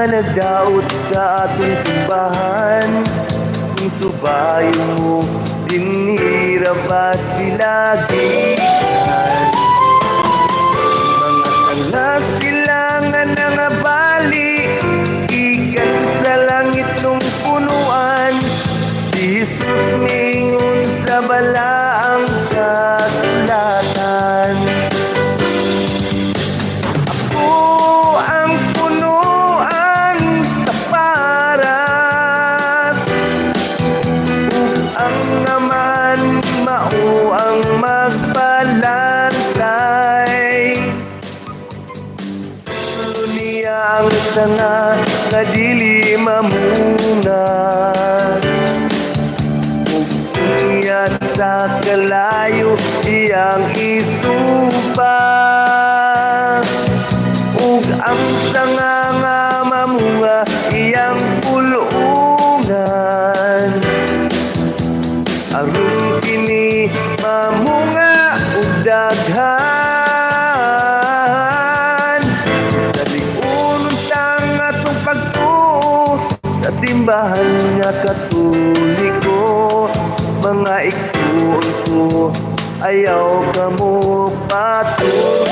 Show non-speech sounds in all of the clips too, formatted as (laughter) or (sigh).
nga nagdaot sa atong simbahan. Kung subayo mo dinira ba sila gihan Mga talas sila nga dili mamuna Ug sa kalayo iyang isuba sa simbahan nga katoliko mga igsuon ko ayaw ka mo patuo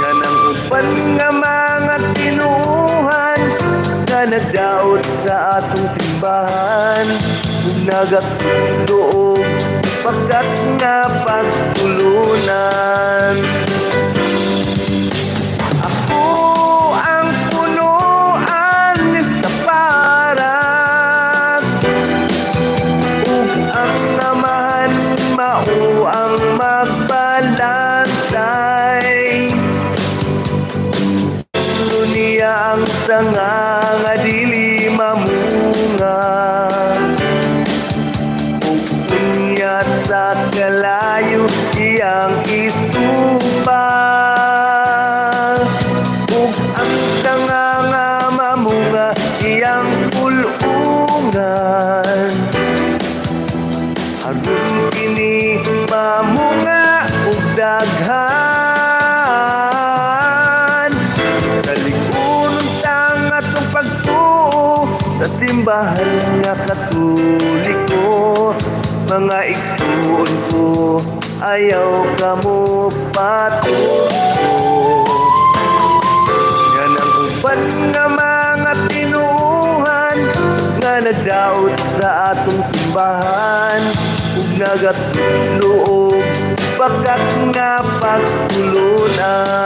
Yan ang uban nga mga tinuhan nga nagdaot sa atong simbahan. Ug nagatulog pagkat nga pagtulunan sanga nga dili mamunga. Ug unyat sa kalayo iyang isuba Ug ang sanga nga mamunga iyang pulungan Aron kini mamunga ug daghan simbahan nga katoliko mga igsuon ko ayaw ka mo patuo yan ang uban nga mga tinuhan nga nagdaot sa atong simbahan. Ug nagatulog pagkat nga pagtulunan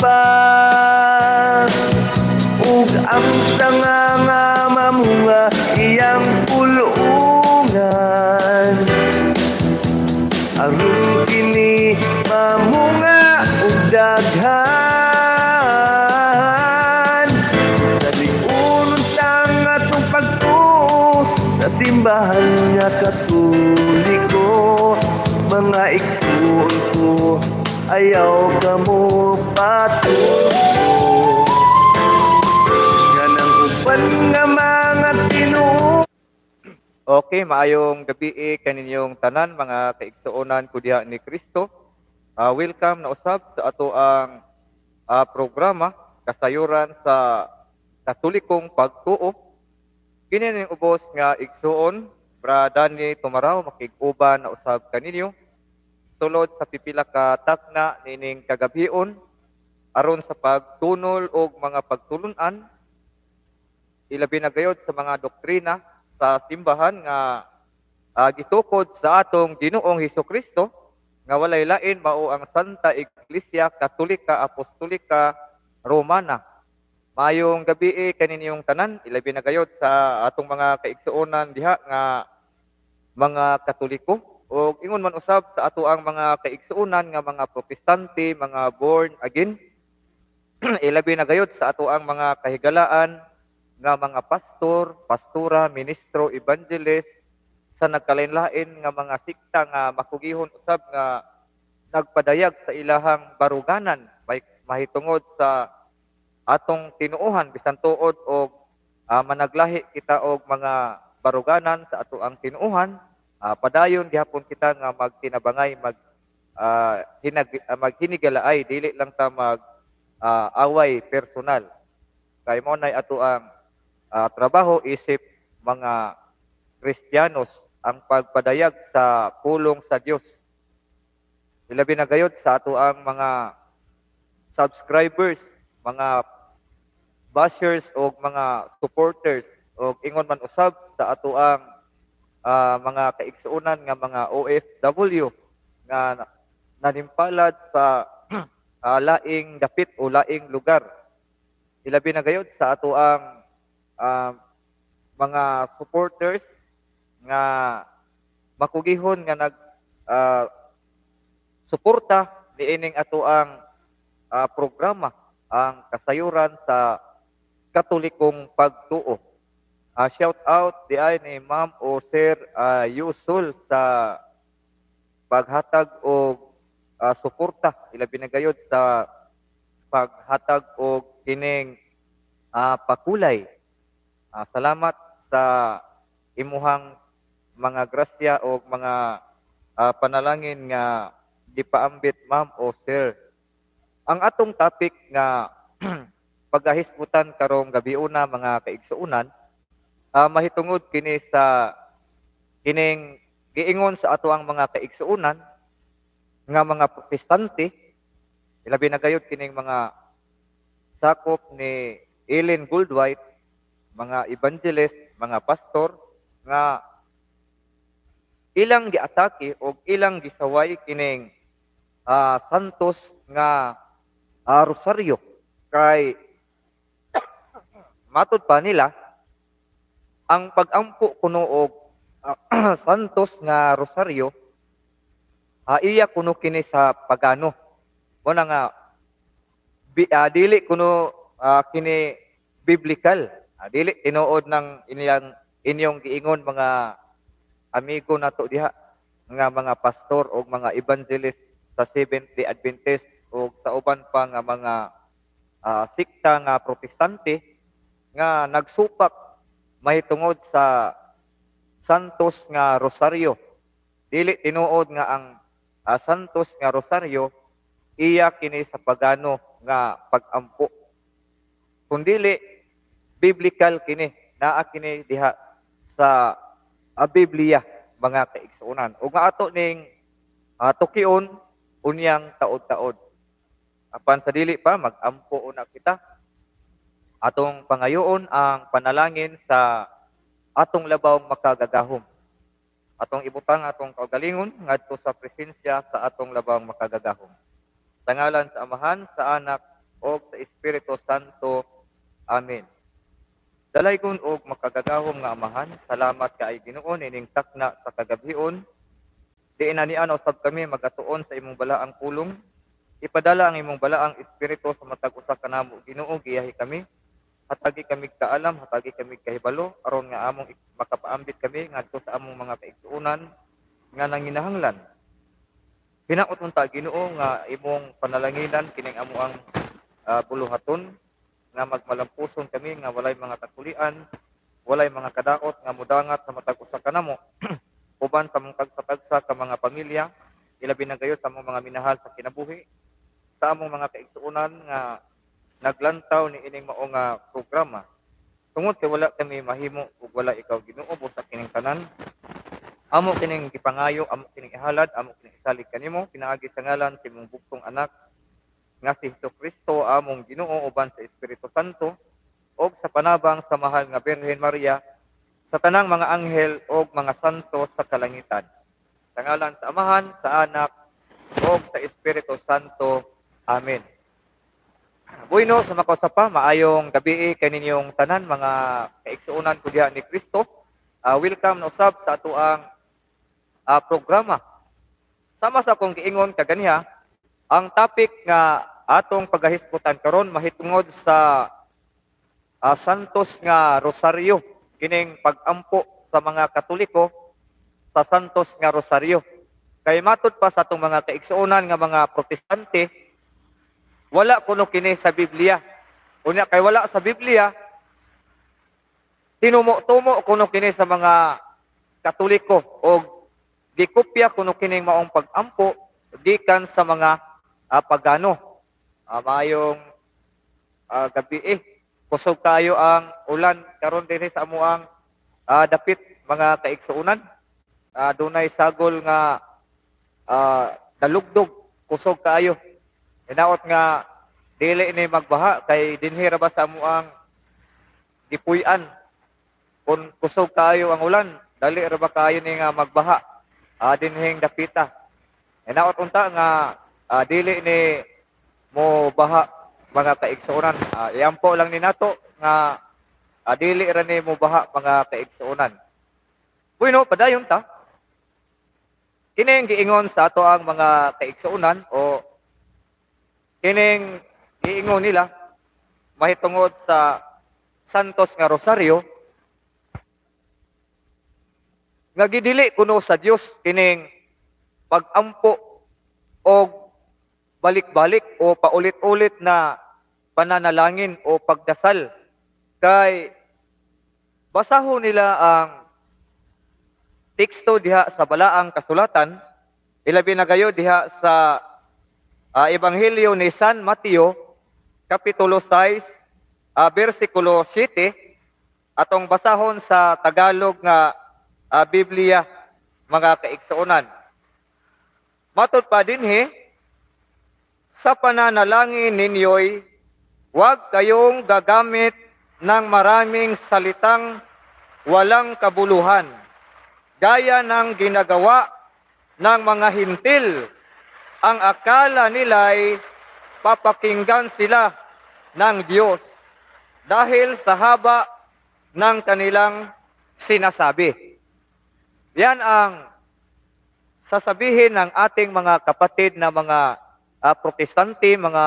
isuba ug ang sanga nga mamunga iyang pulungan aron kini mamunga ug daghan. Daliunon tang atong pagtuo sa simbahan nga katoliko mga igsuon ko ayaw ka mo patuo yan ang uban nga mga tinuo Okay, maayong gabi eh, kaninyong tanan mga kaigsuonan ko diha ni Kristo. Ah, welcome na usab sa ato ang ah, programa kasayuran sa Katolikong pagtuo. Kini ubos nga igsuon, Bra Dani Tumaraw makig-uban na usab kaninyo sulod sa pipila ka takna nining kagabion aron sa pagtunol og mga pagtulunan ilabi na gayod sa mga doktrina sa simbahan nga ah, gitukod sa atong Ginoong Hesus Kristo nga walay lain mao ang Santa Iglesia Katolika Apostolika Romana. Mayong gabi eh, kaninyong tanan, ilabi na gayod sa atong mga kaigsuonan diha nga mga Katoliko. O ingon man usab sa ato ang mga kaigsuonan nga mga protestante, mga born again, (clears throat) ilabi na gayud sa ato ang mga kahigalaan nga mga pastor, pastora, ministro, evangelist sa nagkalain-lain nga mga sikta nga makugihon usab nga nagpadayag sa ilahang baruganan mahitungod sa atong tinuohan bisan tuod og ah, managlahi kita og mga baruganan sa ato ang tinuohan Ah, padayon gihapon kita nga magtinabangay mag ah, hinag, ah, maghinigalaay dili lang ta mag ah, away personal. Kay mo nay ato ang ah, trabaho isip mga Kristiyanos ang pagpadayag sa pulong sa Dios ilabi na gayud sa ato ang mga subscribers mga bashers o mga supporters o ingon man usab sa ato ang ah, mga kaigsuonan nga mga OFW nga na- nanimpalad sa (clears throat) ah, laing dapit o laing lugar. Ilabi na gayud sa ato ang ah, mga supporters nga makugihon nga nag ah, suporta niining ato ang ah, programa ang kasayuran sa katolikong pagtuo. Ah, shout out di ay ni Ma'am o Sir ah, Yusul sa paghatag og ah, suporta ilabi na gayud sa paghatag og kining ah, pakulay. Ah, salamat sa imuhang mga grasya o mga ah, panalangin nga gipaambit Ma'am o Sir. Ang atong topic nga (clears throat) pagkahisgutan karong gabiuna mga kaigsuunan ah, mahitungod kini sa kining giingon sa ato ang mga kaigsuunan nga mga protestante. Ilabi na gayud kining mga sakop ni Ellen Goldwhite mga evangelist mga pastor nga ilang giatake o ilang gisaway kining ah, santos nga ah, rosaryo kay (coughs) matud pa nila ang pagampo kuno og ah, (clears throat) santos nga rosaryo ah, iya kuno kini sa pagano. Mo nga ah, dili kuno ah, kini biblical. Ah, dili tinuod ng inyang inyong giingon mga amigo nato diha nga mga pastor o mga evangelist sa Seventh-day Adventist o sa uban pa nga mga ah, sikta nga protestante nga nagsupak mahitungod sa Santos nga Rosaryo. Dili tinuod nga ang ah, Santos nga Rosaryo iya kini sa pagano nga pagampo. Kundili biblical kini naa kini diha sa ah, Biblia mga kaigsuonan. Ug nga ato ning ah, tukion unyang taod-taod. Apan sa dili pa magampo una kita atong pangayoon ang panalangin sa atong labaw makagagahom. Atong ibutang atong kaugalingon ngadto sa presensya sa atong labaw makagagahom. Sa ngalan sa Amahan, sa Anak, o sa Espiritu Santo. Amen. Dalaygon og makagagahom nga Amahan, salamat kay Ginoo nining takna sa kagabhion. Di na niana usab kami magatuon sa imong balaang pulong. Ipadala ang imong balaang espiritu sa matag usa kanamo Ginoo giyahi kami hatagi kami kaalam, hatagi kami kahibalo, aron nga among makapaambit kami ngadto sa among mga kaigsuonan nga nanginahanglan. Hinaot unta Ginoo nga imong panalanginan kining amo ang ah, buluhaton nga magmalampuson kami nga walay mga kakulian, walay mga kadaot nga mudangat sa matag usa kanamo (clears throat) uban sa mga tagsa ka mga pamilya, ilabi na gayo sa mga minahal sa kinabuhi, sa among mga kaigsuonan nga naglantaw ni ining mao nga programa. Tungod kay wala kami mahimo ug wala ikaw Ginoo sa kining tanan. Amo kining gipangayo, amo kining ihalad, amo kining isalig kanimo pinaagi sa ngalan sa imong bugtong anak nga si Kristo among Ginoo uban sa Espiritu Santo ug sa panabang sa mahal nga Birhen Maria sa tanang mga anghel ug mga santo sa kalangitan. Sa ngalan sa Amahan, sa Anak, ug sa Espiritu Santo. Amen. Bueno, sa makosapa, maayong gabi kaninyong tanan mga kaigsuonan ko diha ni Kristo. Ah, welcome na usab sa ato ang ah, programa. Sama sa akong giingon kaganiha, ang topic nga atong pagahisgutan karon mahitungod sa ah, Santos nga Rosario, kining pagampo sa mga Katoliko sa Santos nga Rosario. Kay matud pa sa atong mga kaigsuonan nga mga protestante, wala kuno kini sa Biblia. Unya kay wala sa Biblia, tinumo-tumo kuno kini sa mga Katoliko o gikopya kuno kining maong pagampo gikan sa mga ah, pagano. Ah, mayong ah, gabi eh. Kusog tayo ang ulan karon dinhi sa amuang ah, dapit mga kaigsuonan. Ah, dunay sagol nga ah, dalugdog kusog kayo. Inaot nga dili ni magbaha kay dinhi ra ba sa amuang gipuy-an kung kusog kayo ang ulan, dali ra ba kayo ni nga magbaha ah, dinhing dapita. Inaot unta nga ah, dili ni mo baha mga kaigsuonan. Ah, iampo lang ni nato nga ah, dili ra ni mo baha mga kaigsuonan. Bueno, padayon ta. Kining giingon sa ato ang mga kaigsuonan o kining giingon nila mahitungod sa Santos nga Rosario nga gidili kuno sa Dios kining pagampo o balik-balik o paulit-ulit na pananalangin o pagdasal. Kay basahon nila ang teksto diha sa balaang kasulatan ilabi na gayo diha sa ah, ebanghelyo ni San Mateo kapitulo 6 ah, bersikulo 7 atong basahon sa Tagalog nga ah, Biblia mga kaigsuonan. Matod pa dinhi sa pananalangin ninyo'y huwag kayong gagamit ng maraming salitang walang kabuluhan gaya ng ginagawa ng mga hintil. Ang akala nila'y papakinggan sila ng Diyos dahil sa haba ng kanilang sinasabi. Yan ang sasabihin ng ating mga kapatid na mga ah, protestante, mga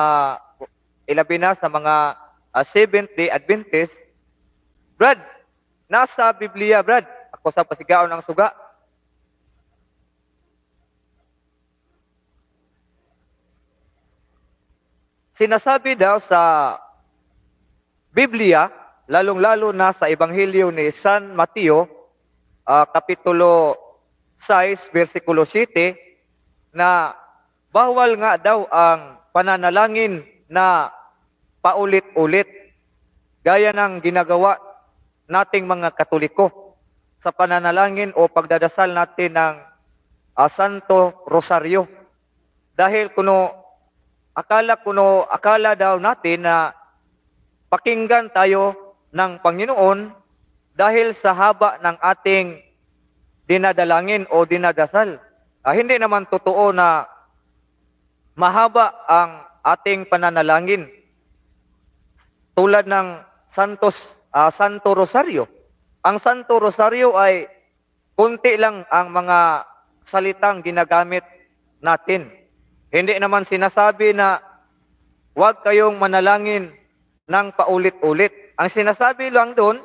ilabi na sa mga ah, Seventh-day Adventist. Brad, nasa Biblia, Brad. Ako sa pasigaon ng suga. Sinasabi daw sa Biblia, lalong-lalo na sa Ebanghelyo ni San Mateo, ah, Kapitulo 6, versikulo 7, na bawal nga daw ang pananalangin na paulit-ulit, gaya ng ginagawa nating mga Katoliko sa pananalangin o pagdadasal natin ng ah, Santo Rosario. Dahil kuno akala kuno akala daw natin na pakinggan tayo ng Panginoon dahil sa haba ng ating dinadalangin o dinadasal. Ah, hindi naman totoo na mahaba ang ating pananalangin. Tulad ng Santos ah, Santo Rosario. Ang Santo Rosario ay kunti lang ang mga salitang ginagamit natin. Hindi naman sinasabi na huwag kayong manalangin ng paulit-ulit. Ang sinasabi lang doon,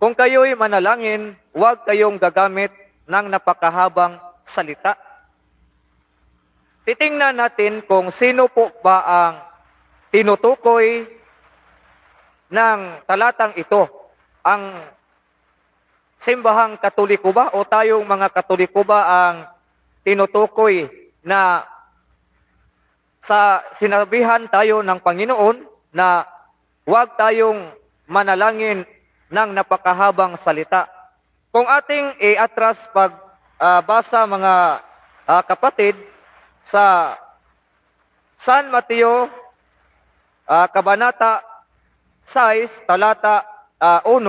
kung kayo'y manalangin, huwag kayong gagamit ng napakahabang salita. Titingnan natin kung sino po ba ang tinutukoy ng talatang ito. Ang simbahang katoliko ba o tayong mga katoliko ba ang tinutukoy na sa sinabihan tayo ng Panginoon na huwag tayong manalangin ng napakahabang salita. Kung ating i-atras pag ah, basa mga ah, kapatid sa San Mateo ah, Kabanata 6, talata ah, 1,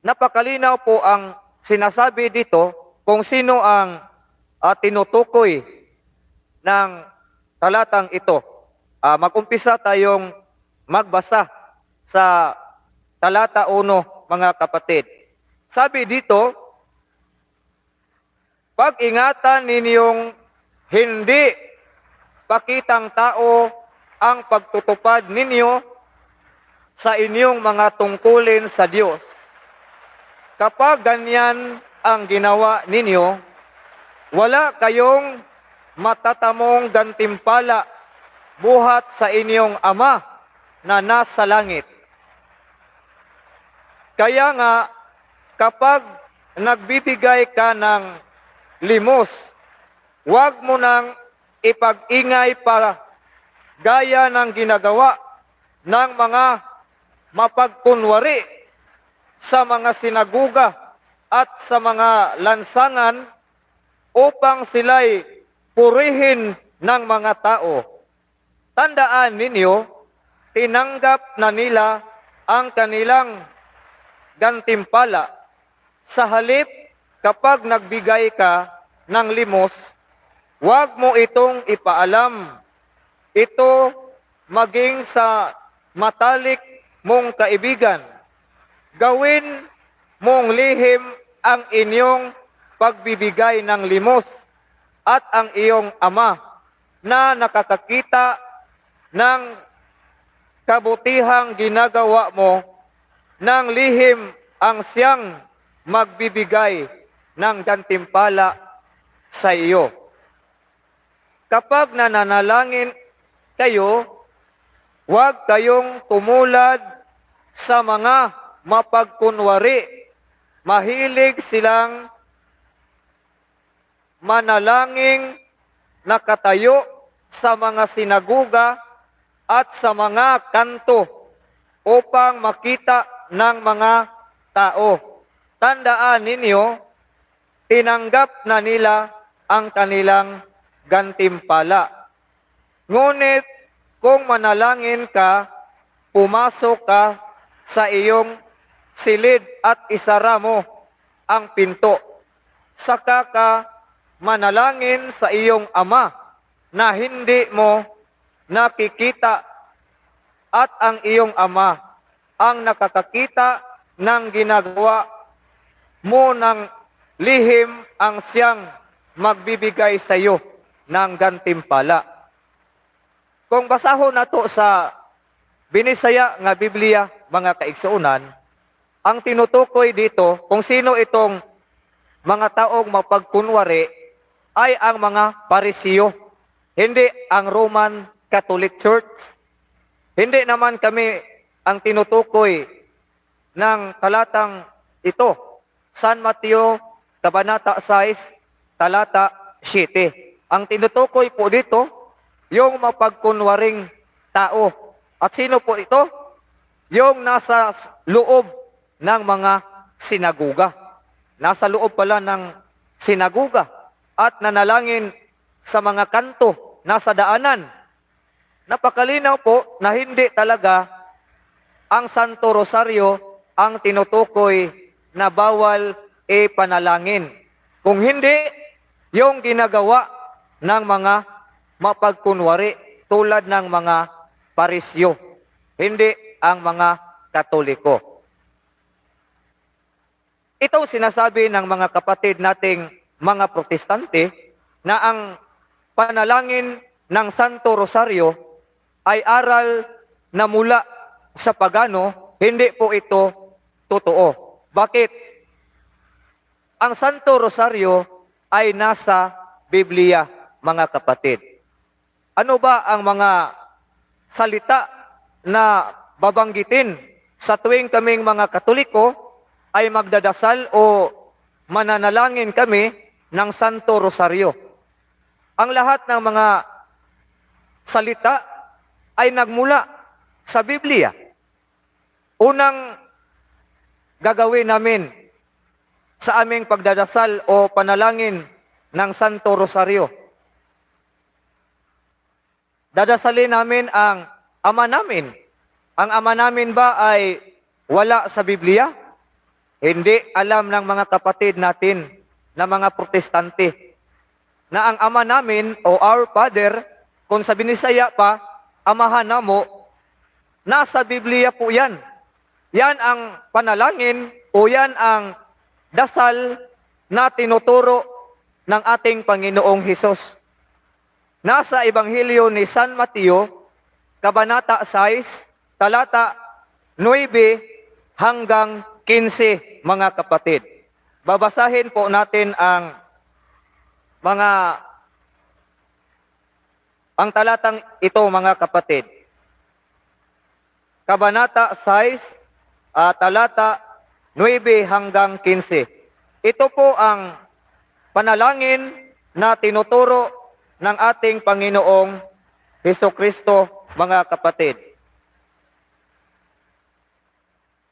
napakalinaw po ang sinasabi dito kung sino ang ah, tinutukoy ng talatang ito. Ah, mag-umpisa tayong magbasa sa talata 1, mga kapatid. Sabi dito, pag-ingatan ninyong hindi pakitang tao ang pagtutupad ninyo sa inyong mga tungkulin sa Diyos. Kapag ganyan ang ginawa ninyo, wala kayong matatamong gantimpala buhat sa inyong Ama na nasa langit. Kaya nga, kapag nagbibigay ka ng limos, huwag mo nang ipag-ingay pa gaya ng ginagawa ng mga mapagkunwari sa mga sinaguga at sa mga lansangan upang sila'y purihin ng mga tao. Tandaan ninyo, tinanggap na nila ang kanilang gantimpala. Sa halip, kapag nagbigay ka ng limos, huwag mo itong ipaalam. Ito maging sa matalik mong kaibigan. Gawin mong lihim ang inyong pagbibigay ng limos at ang iyong ama na nakakakita ng kabutihang ginagawa mo ng lihim ang siyang magbibigay ng gantimpala sa iyo. Kapag nananalangin kayo, huwag kayong tumulad sa mga mapagkunwari. Mahilig silang manalangin nakatayo sa mga sinaguga at sa mga kanto upang makita ng mga tao. Tandaan ninyo, tinanggap na nila ang kanilang gantimpala. Ngunit kung manalangin ka, pumasok ka sa iyong silid at isara mo ang pinto. Saka ka manalangin sa iyong ama na hindi mo nakikita at ang iyong ama ang nakakakita ng ginagawa mo ng lihim ang siyang magbibigay sa iyo ng gantimpala. Kung basahon nato sa binisaya nga Biblia, mga kaigsuunan, ang tinutukoy dito kung sino itong mga taong mapagkunwari ay ang mga parisiyo, hindi ang Roman Catholic Church. Hindi naman kami ang tinutukoy ng talatang ito. San Mateo, Kabanata 6, talata 7. Ang tinutukoy po dito, yung mapagkunwaring tao. At sino po ito? Yung nasa loob ng mga sinaguga. Nasa loob pala ng sinaguga at nanalangin sa mga kanto, nasa daanan. Napakalinaw po na hindi talaga ang Santo Rosario ang tinutukoy na bawal e panalangin. Kung hindi, yung ginagawa ng mga mapagkunwari tulad ng mga parisyo, hindi ang mga katoliko. Ito sinasabi ng mga kapatid nating mga protestante na ang panalangin ng Santo Rosario ay aral na mula sa pagano, hindi po ito totoo. Bakit? Ang Santo Rosario ay nasa Biblia, mga kapatid. Ano ba ang mga salita na babanggitin sa tuwing kaming mga Katoliko ay magdadasal o mananalangin kami ng Santo Rosario. Ang lahat ng mga salita ay nagmula sa Biblia. Unang gagawin namin sa aming pagdadasal o panalangin ng Santo Rosario. Dadasalin namin ang ama namin. Ang ama namin ba ay wala sa Biblia? Hindi alam ng mga kapatid natin na mga protestante na ang ama namin o our father, kung sa Binisaya pa, amahan na mo, nasa Biblia po yan. Yan ang panalangin o yan ang dasal na tinuturo ng ating Panginoong Hesus. Nasa Ebanghelyo ni San Mateo, Kabanata 6, talata 9 hanggang 15, mga kapatid. Babasahin po natin ang mga ang talatang ito, mga kapatid. Kabanata 6, ah, talata 9 hanggang 15. Ito po ang panalangin na tinuturo ng ating Panginoong Heso Kristo, mga kapatid.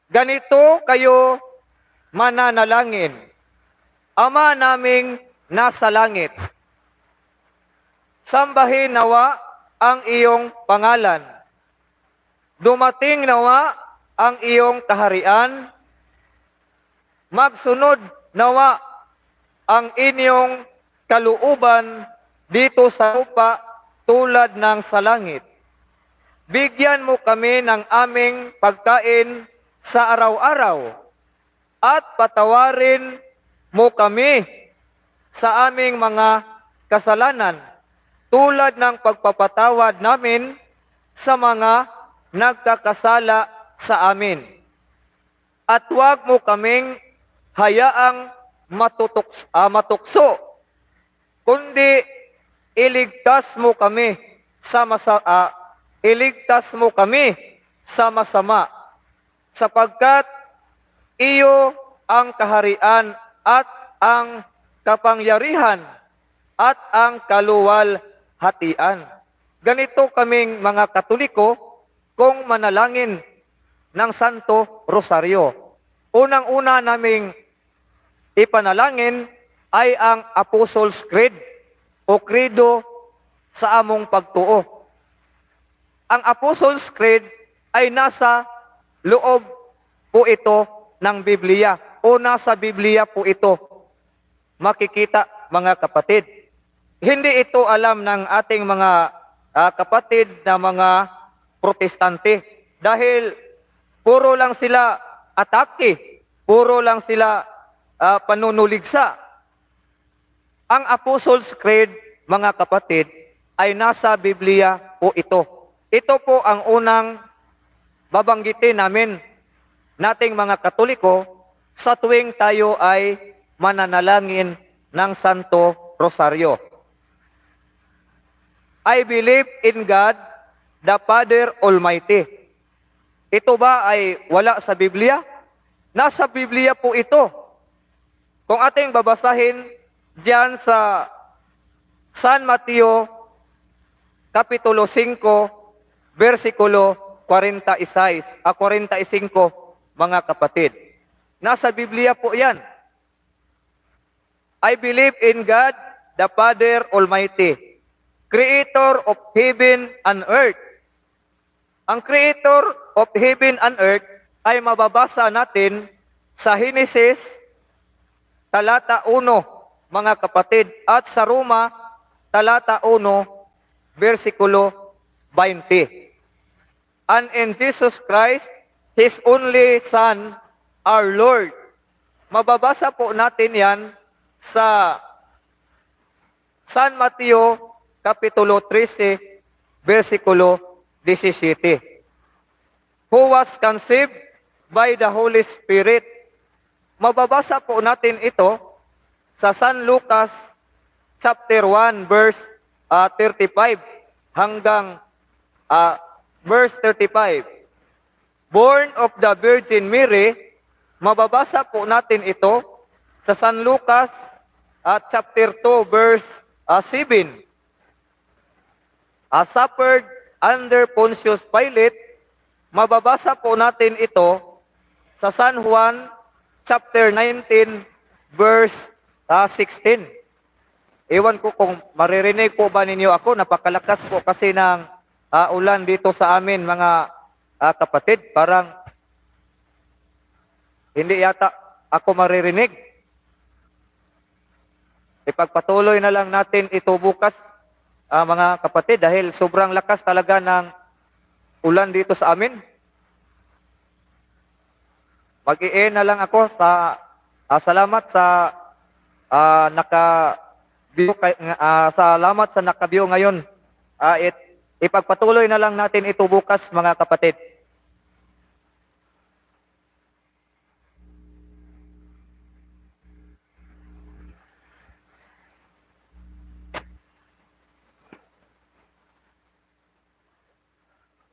Ganito kayo mananalangin. Ama naming nasa langit, sambahin nawa ang iyong pangalan. Dumating nawa ang iyong kaharian. Magsunod nawa ang inyong kaluuban dito sa lupa tulad ng sa langit. Bigyan mo kami ng aming pagkain sa araw-araw at patawarin mo kami sa aming mga kasalanan tulad ng pagpapatawad namin sa mga nagkakasala sa amin. At huwag mo kaming hayaang matutuks, ah, matukso, kundi iligtas mo kami sa masa, ah, iligtas mo kami sa masama sapagkat iyo ang kaharian at ang kapangyarihan at ang kaluwalhatian. Ganito kaming mga Katoliko kung manalangin ng Santo Rosario. Unang-una naming ipanalangin ay ang Apostles' Creed o Credo sa among pagtuo. Ang Apostles' Creed ay nasa loob po ito ng Biblia o nasa Biblia po ito. Makikita mga kapatid. Hindi ito alam ng ating mga ah, kapatid na mga protestante dahil puro lang sila atake, puro lang sila ah, panunuligsa. Ang Apostles' Creed, mga kapatid, ay nasa Biblia po ito. Ito po ang unang babanggitin namin nating mga Katoliko sa tuwing tayo ay mananalangin ng Santo Rosario. I believe in God, the Father Almighty. Ito ba ay wala sa Biblia? Nasa Biblia po ito. Kung ating babasahin diyan sa San Mateo Kapitulo 5, versikulo 46, a 45, mga kapatid. Nasa Biblia po yan. I believe in God, the Father Almighty, Creator of heaven and earth. Ang Creator of heaven and earth ay mababasa natin sa Genesis talata 1, mga kapatid, at sa Roma talata 1, versikulo 20. And in Jesus Christ, His only Son, our Lord. Mababasa po natin yan sa San Mateo Kapitulo 13, versikulo 17. Who was conceived by the Holy Spirit. Mababasa po natin ito sa San Lucas chapter 1 verse ah, 35 hanggang ah, verse 35. Born of the Virgin Mary, mababasa po natin ito sa San Lucas at chapter 2 verse ah, 7. Ah, suffered under Pontius Pilate, mababasa po natin ito sa San Juan chapter 19 verse ah, 16. Ewan ko kung maririnig po ba ninyo ako, napakalakas po kasi ng ah, ulan dito sa amin mga ah, kapatid. Parang hindi yata ako maririnig. Ipagpatuloy na lang natin ito bukas, ah, mga kapatid, dahil sobrang lakas talaga ng ulan dito sa amin. mag na lang ako sa ah, salamat sa ah, naka ah, salamat sa naka-view ngayon. Ah, it, ipagpatuloy na lang natin ito bukas mga kapatid.